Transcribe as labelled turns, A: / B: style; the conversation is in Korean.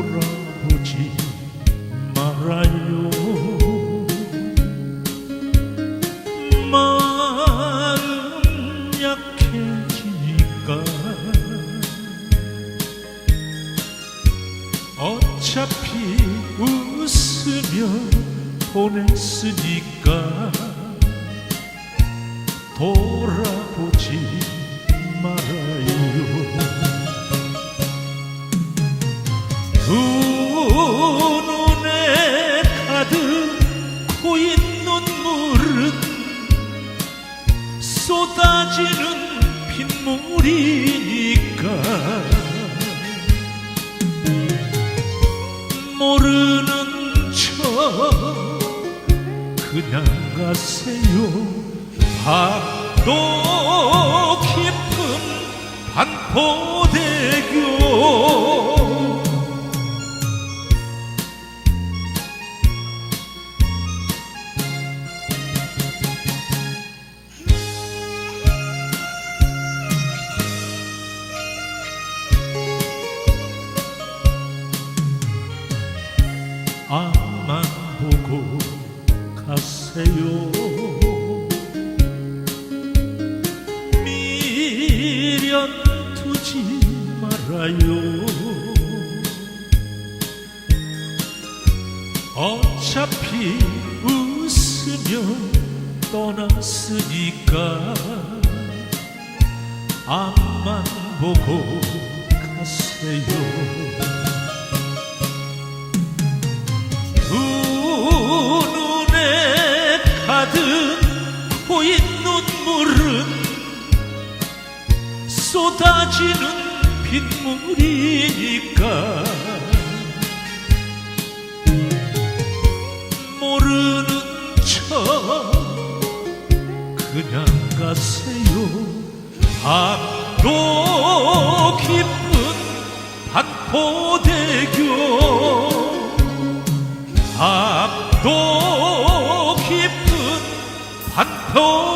A: 돌아보지 말아요. 마음 약해지니까 어차피 웃으며 보냈으니까 돌아보지 쏟아지는 빗물이니까. 모르는 척 그냥 가세요. 밤도 깊은 반포 가세요. 미련 두지 말아요. 어차피 웃으며 떠났으니까 앞만 보고 가세요 쏟아지는 빗물이니까. 모르는 척 그냥 가세요. 밤도 깊은 반포대교. 밤도 깊은 반포